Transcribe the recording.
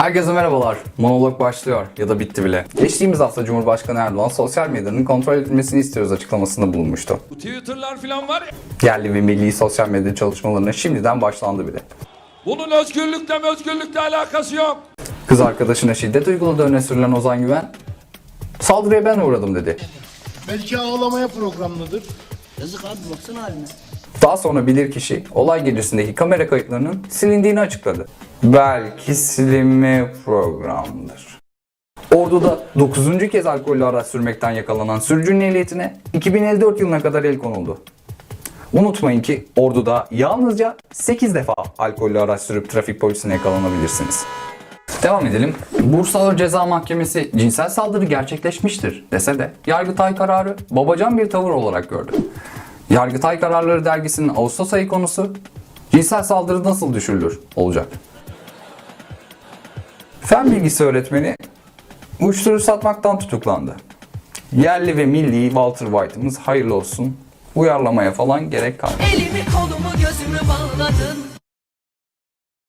Herkese merhabalar. Monolog başlıyor ya da bitti bile. Geçtiğimiz hafta Cumhurbaşkanı Erdoğan sosyal medyanın kontrol edilmesini istiyoruz açıklamasında bulunmuştu. Bu Twitter'lar falan var ya. Yerli ve milli sosyal medya çalışmalarına şimdiden başlandı bile. Bunun özgürlükle özgürlükle alakası yok. Kız arkadaşına şiddet uyguladığı öne sürülen Ozan Güven, saldırıya ben uğradım dedi. Belki ağlamaya programlıdır. Yazık abi baksana haline. Daha sonra bilirkişi olay gecesindeki kamera kayıtlarının silindiğini açıkladı. Belki silinme programdır. Ordu'da 9. kez alkollü araç sürmekten yakalanan sürücünün ehliyetine 2054 yılına kadar el konuldu. Unutmayın ki Ordu'da yalnızca 8 defa alkollü araç sürüp trafik polisine yakalanabilirsiniz. Devam edelim. Bursa Ceza Mahkemesi cinsel saldırı gerçekleşmiştir dese de Yargıtay kararı babacan bir tavır olarak gördü. Yargıtay Kararları dergisinin Ağustos ayı konusu cinsel saldırı nasıl düşürülür olacak. Fen bilgisi öğretmeni uyuşturucu satmaktan tutuklandı. Yerli ve milli Walter White'ımız hayırlı olsun. Uyarlamaya falan gerek kalmadı. Elimi kolumu gözümü bağladın